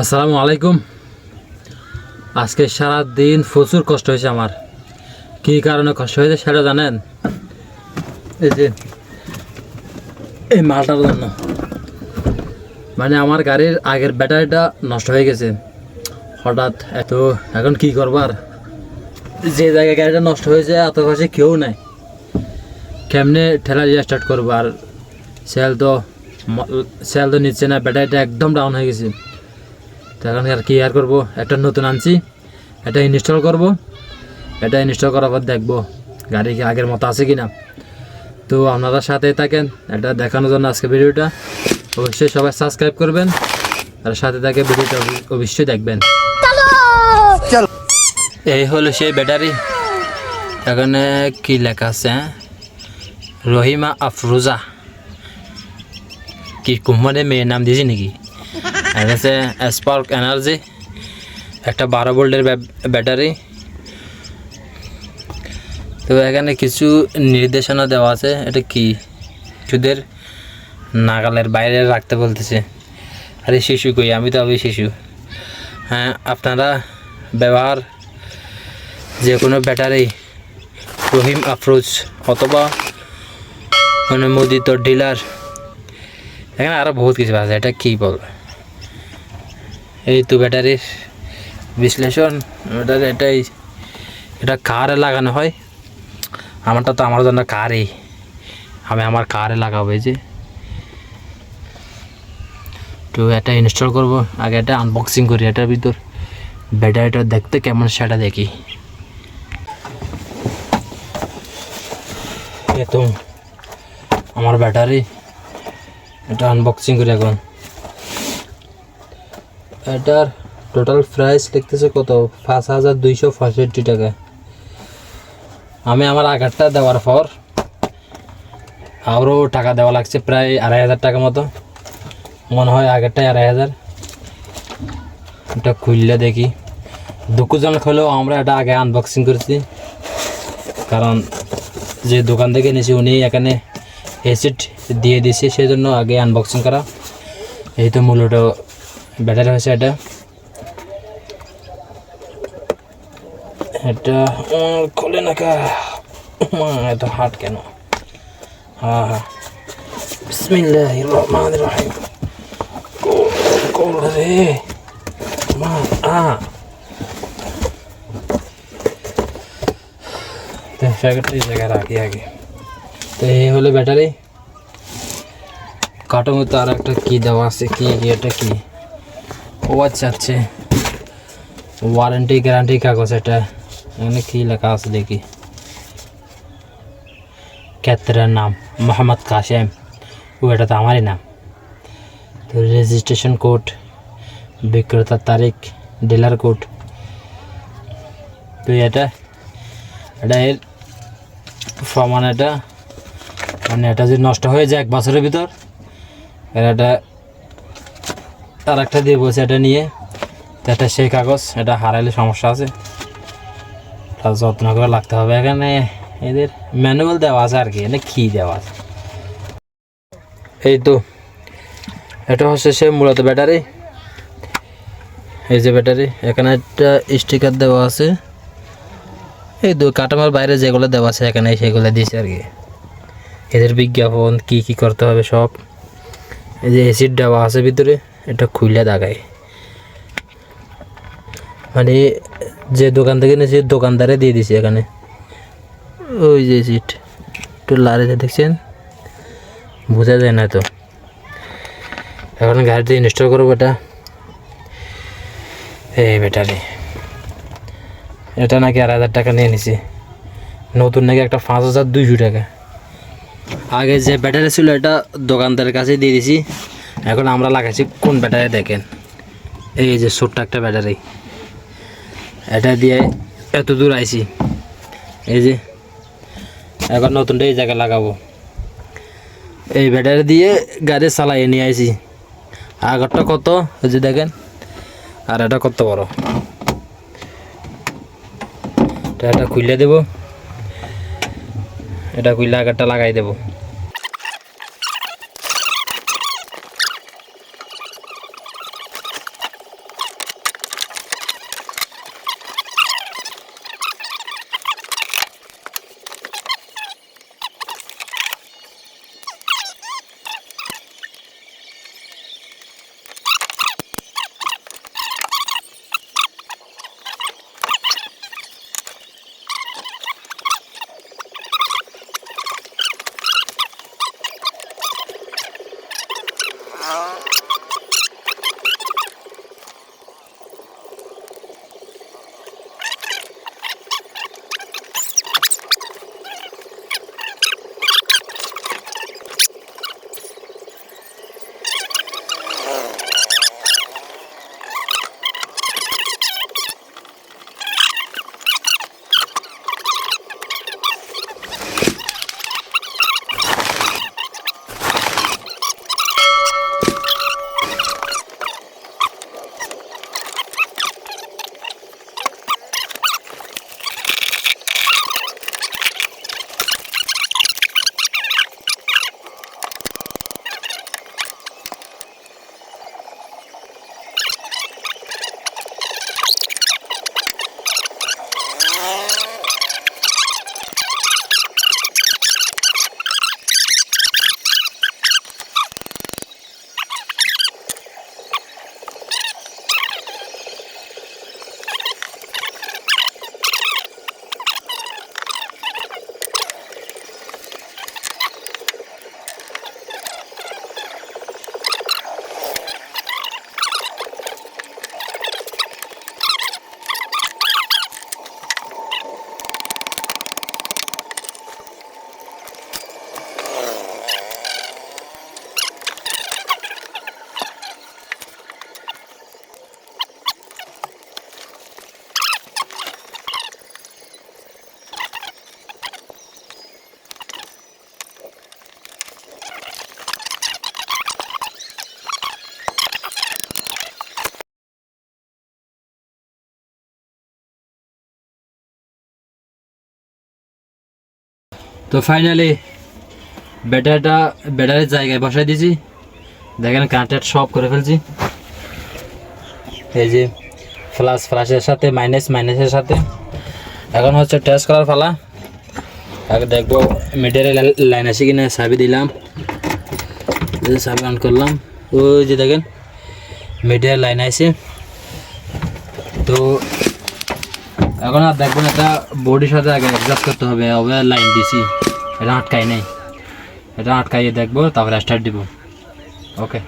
আসসালামু আলাইকুম। আজকে সারা দিন প্রচুর কষ্ট হয়েছে আমার। কী কারণে কষ্ট হয়েছে সেটা জানেন? এই যে, এই মালটার জন্য। মানে আমার গাড়ির আগের ব্যাটারিটা নষ্ট হয়ে গেছে। হঠাৎ এত, এখন কি করবার যে জায়গায় গাড়িটা নষ্ট হয়েছে, এত কাছে কেউ নাই। কেমনে ঠেলা দিয়ে স্টার্ট করব আর? সেল তো সেল তো নিচ্ছে না, ব্যাটারিটা একদম ডাউন হয়ে গেছে। তো এখন আর কি আর করব? একটা নতুন আনছি এটা ইনস্টল করব। এটা ইনস্টল করার পর দেখব গাড়ি কি আগের মতো আছে কি না তো আপনারা সাথে থাকেন এটা দেখানোর জন্য আজকে ভিডিওটা। অবশ্যই সবাই সাবস্ক্রাইব করবেন আর সাথে থাকে ভিডিওটা অবশ্যই দেখবেন। এই হলো সেই ব্যাটারি। এখানে কি লেখা আছে হ্যাঁ? রহিমা আফরোজা। কি কোম্পানির মেয়ের নাম দিয়েছি নাকি? আর আছে স্পার্ক এনার্জি একটা বারো ভোল্টের ব্যাটারি। তো এখানে কিছু নির্দেশনা দেওয়া আছে, এটা কি? শিশুদের নাগালের বাইরে রাখতে বলতেছে। আরে শিশু কই? আমি তো আমি শিশু। হ্যাঁ আপনারা ব্যবহার যে কোনো ব্যাটারি, রহিম আফরোজ অথবা অনুমোদিত ডিলার এখানে আরও বহুত কিছু আছে, এটা কী বল এই তো ব্যাটারির বিশ্লেষণ, ব্যাটারি এটাই, এটা কারে লাগানো হয়? আমারটা তো আমার জন্য কারে আমি আমার কারে লাগাবো এই যে। তো এটা ইনস্টল করব, আগে এটা আনবক্সিং করি এটার ভিতর। ব্যাটারিটা দেখতে কেমন, সেটা দেখি। এ তো আমার ব্যাটারি, এটা আনবক্সিং করি এখন। এটার টোটাল প্রাইস লিখতেছে কত? পাঁচ হাজার দুইশো পঁয়ষট্টি টাকা আমি আমার আগেরটা দেওয়ার পর আরও টাকা দেওয়া লাগছে প্রায় আড়াই হাজার টাকা মতো। মনে হয় আগেরটাই আড়াই হাজার। এটা খুললে দেখি। দুজন হলেও আমরা এটা আগে আনবক্সিং করেছি। কারণ যে দোকান থেকে নিয়েছি উনি এখানে এসিড দিয়ে দিয়েছে সেই জন্য আগে আনবক্সিং করা। এই তো মূলত ব্যাটারি হয়েছে এটা। এটা খোলে না কা। এত হাট কেন? হ্যাঁ বিসমিল্লাহ কোল রে। মা, আ। জায়গায় রাখি আগে। তো এই হলো ব্যাটারি। কাটো মতো আর একটা কী দেওয়া আছে? কি, এটা কি? ও আচ্ছা আচ্ছা। ওয়ারেন্টি গ্যারান্টি কাগজ এটা। এখানে কী লেখা আছে দেখি। ক্ষেত্রের নাম, মোহাম্মদ কাশেম ও, এটা তো আমারই নাম। তো রেজিস্ট্রেশন কোড বিক্রেতার তারিখ ডিলার কোড তো এটা এটা এর সমান এটা। মানে এটা যদি নষ্ট হয়ে যায় এক বছরের ভিতর এটা আর একটা দিয়ে বলছে এটা নিয়ে এটা সেই কাগজ, এটা হারাইলে সমস্যা আছে। যত্ন করে লাগতে হবে। এখানে এদের ম্যানুয়াল দেওয়া আছে আর কি এখানে কী দেওয়া আছে? এই তো, এটা হচ্ছে সে মূলত ব্যাটারি। এই যে ব্যাটারি, এখানে একটা স্টিকার দেওয়া আছে। এই দু কাটামার বাইরে যেগুলো দেওয়া আছে, এখানে সেগুলো দিয়েছে আর কি। এদের বিজ্ঞাপন, কি কি করতে হবে সব। এই যে এসিড দেওয়া আছে ভিতরে, এটা খুলে দাগায়। মানে যে দোকান থেকে নিয়েছি দোকানদারে দিয়ে দিছি এখানে। ওই যে সিট একটু লাড়িতে দেখছেন, বোঝা যায় না তো। এখন গাড়িতে ইনস্টল করব এটা। এই ব্যাটারি। এটা নাকি আড়াই হাজার টাকা নিয়ে নিছি। নতুন নাকি একটা পাঁচ হাজার দুইশো টাকা। আগে যে ব্যাটারি ছিল এটা দোকানদারের কাছে দিয়ে দিছি। এখন আমরা লাগাইছি কোন ব্যাটারি দেখেন। এই যে ছোট্ট একটা ব্যাটারি। এটা দিয়ে এত দূর আইছি। এই যে এখন নতুনটা এই জায়গায় লাগাবো। এই ব্যাটারি দিয়ে গাড়ি চালাইয়ে নিয়ে আইছি। আগরটা কত? ওই যে দেখেন। আর এটা কত বড়? এটা খুলে দেব। এটা খুললে আগেরটা লাগাই দেব। তো ফাইনালি ব্যাটারিটা ব্যাটারির জায়গায় বসাই দিয়েছি। দেখেন কানেক্টেড সব করে ফেলছি। এই যে ফ্লাস ফ্লাসের সাথে মাইনাস মাইনাসের সাথে। এখন হচ্ছে টেস্ট করার ফালা আগে দেখব মিটারে লাইন আছে কিনা সাবি দিলাম। সাবি অন করলাম। ওই যে দেখেন মিটারের লাইন আছে। তো এখন আর দেখবেন একটা বডির সাথে আগে অ্যাডজাস্ট করতে হবে হবে লাইন দিছি। এটা আটকাই নেই। এটা আটকাইয়ে দেখব, তারপরে স্টার্ট দিব। ওকে